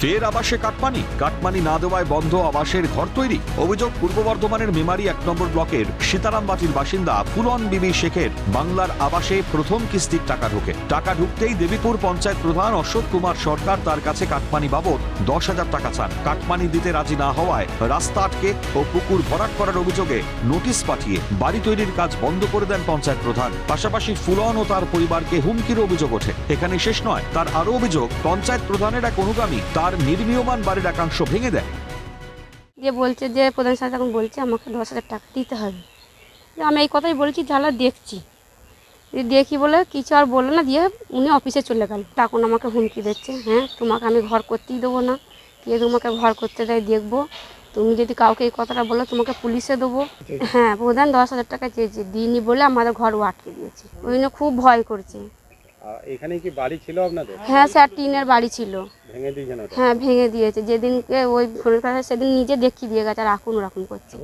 ফের আবাসে cut money. Cut money না দেওয়ায় বন্ধ আবাসের ঘর তৈরি। অভিযোগ পূর্ব বর্ধমানের মেমারি এক নম্বর ব্লকের সীতারামবাটির বাসিন্দা ফুলন বিবি শেখের। বাংলার আবাসে প্রথম কিস্তির টাকা ঢোকে। টাকা ঢুকতেই দেবীপুর পঞ্চায়েত প্রধান অশোক কুমার সরকার তার কাছে কাটমানি বাবদ দশ হাজার টাকা চান। কাটমানি দিতে রাজি না হওয়ায় রাস্তা আটকে ও পুকুর ভরাট করার অভিযোগে নোটিশ পাঠিয়ে বাড়ি তৈরির কাজ বন্ধ করে দেন পঞ্চায়েত প্রধান। পাশাপাশি ফুলন ও তার পরিবারকে হুমকির অভিযোগ ওঠে। এখানে শেষ নয়, তার আরও অভিযোগ, পঞ্চায়েত প্রধানের এক অনুগামী তার নির্মীয়মান বাড়ির একাংশ ভেঙে দেয়। যে বলছে যে প্রধান সাহেব এখন বলছে, আমাকে দশ হাজার টাকা দিতে হবে। যে আমি এই কথাই বলছি তাহলে দেখছি। দেখি বলে কিছু আর বলল না, দিয়ে উনি অফিসে চলে গেল। তখন আমাকে হুমকি দিচ্ছে হ্যাঁ তোমাকে আমি ঘর করতেই দেবো না। কে তোমাকে ঘর করতে দেয় দেখব। তুমি যদি কাউকে এই কথাটা বলো, তোমাকে পুলিশে দেবো। হ্যাঁ প্রধান দশ হাজার টাকা চেয়েছে, দিইনি বলে আমাদের ঘর আটকে দিয়েছে। ওই জন্য খুব ভয় করছে। এখানে কি বাড়ি ছিল আপনাদের? হ্যাঁ স্যার টিনের বাড়ি ছিল। ভেঙে দিয়েছেন ওটা? হ্যাঁ ভেঙে দিয়েছে। যেদিনকে ওই ফোনের কাছে সেদিন নিজে দেখিয়ে দিয়ে গেছে আর এখন ওরকম করছে।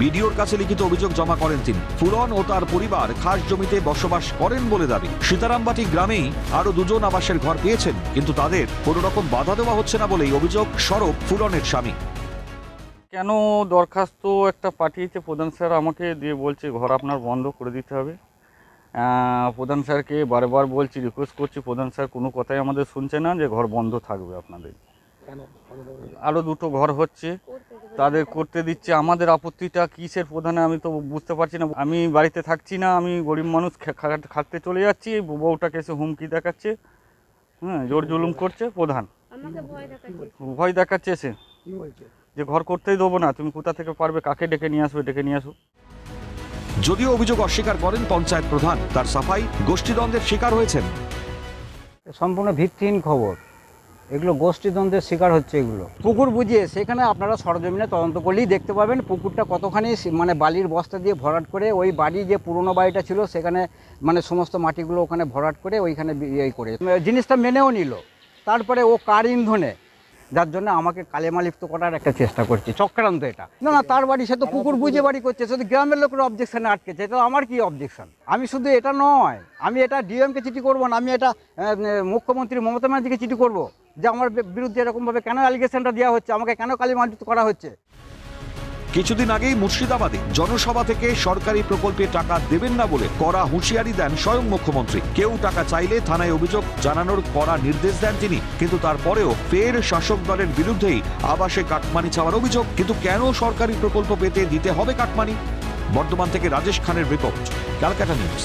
বিডিওর কাছে লিখিত অভিযোগ জমা করেন তিনি। ফুলন ও তার পরিবার খাস জমিতে বসবাস করেন বলে দাবি। সীতারামবাটি গ্রামেই আরও দুজন আবাসের ঘর পেয়েছেন কিন্তু তাদের কোনো রকম বাধা দেওয়া হচ্ছে না বলেই অভিযোগ সরব ফুলনের স্বামী। কেন দরখাস্ত একটা পাঠিয়েছে প্রধান স্যার? আমাকে দিয়ে বলছে ঘর আপনার বন্ধ করে দিতে হবে। প্রধান স্যারকে বারবার বলছি রিকোয়েস্ট করছি প্রধান স্যার কোনো কথাই আমাদের শুনছে না যে ঘর বন্ধ থাকবে আপনাদের। আরও দুটো ঘর হচ্ছে তাদের করতে দিচ্ছে। আমাদের আপত্তিটা কিসের প্রধানে আমি তো বুঝতে পারছি না। আমি বাড়িতে থাকছি না আমি গরিব মানুষ খাটতে চলে যাচ্ছি এই বউটাকে এসে হুমকি দেখাচ্ছে হ্যাঁ জোর জুলুম করছে প্রধান। ভয় দেখাচ্ছে। এসে। যে ঘর করতেই দেবো না তুমি কোথা থেকে পারবে কাকে ডেকে নিয়ে আসবে ডেকে নিয়ে আসো। যদিও অভিযোগ অস্বীকার করেন পঞ্চায়েত প্রধান তার সাফাই গোষ্ঠীদ্বন্দ্বের শিকার হয়েছেন। সম্পূর্ণ ভিত্তিহীন খবর। এগুলো গোষ্ঠীদ্বন্দ্বের শিকার হচ্ছে এগুলো। পুকুর বুঝিয়ে সেখানে আপনারা সরজমিনে তদন্ত করলেই দেখতে পাবেন পুকুরটা কতখানি মানে বালির বস্তা দিয়ে ভরাট করে ওই বাড়ি যে পুরনো বাড়িটা ছিল সেখানে মানে সমস্ত মাটিগুলো ওখানে ভরাট করে ওইখানে ইয়ে করে জিনিসটা মেনেও নিল। তারপরে ও কার ইন্ধনে যার জন্য আমাকে কালেমালিপ্ত করার একটা চেষ্টা করছে। চক্রান্ত এটা। না না তার বাড়ি সে তো পুকুর বুঝে বাড়ি করছে শুধু গ্রামের লোকের অবজেকশনে আটকেছে এটা আমার কি অবজেকশন আমি শুধু এটা নয় আমি এটা ডিএমকে চিঠি করব না আমি এটা মুখ্যমন্ত্রী মমতা ব্যানার্জিকে চিঠি করব যে আমার বিরুদ্ধে এরকমভাবে কেন অ্যালিগেশনটা দেওয়া হচ্ছে আমাকে কেন কালিমালিপ্ত করা হচ্ছে? কিছুদিন আগেই মুর্শিদাবাদে জনসভা থেকে সরকারি প্রকল্পে টাকা দেবেন না বলে কড়া হুঁশিয়ারি দেন স্বয়ং মুখ্যমন্ত্রী। কেউ টাকা চাইলে থানায় অভিযোগ জানানোর কড়া নির্দেশ দেন তিনি। কিন্তু তারপরেও ফের শাসক দলের বিরুদ্ধেই আবাসে কাটমানি চাওয়ার অভিযোগ। কিন্তু কেন সরকারি প্রকল্প পেতে দিতে হবে কাটমানি? বর্ধমান থেকে রাজেশ খানের রিপোর্ট, ক্যালকাটা নিউজ।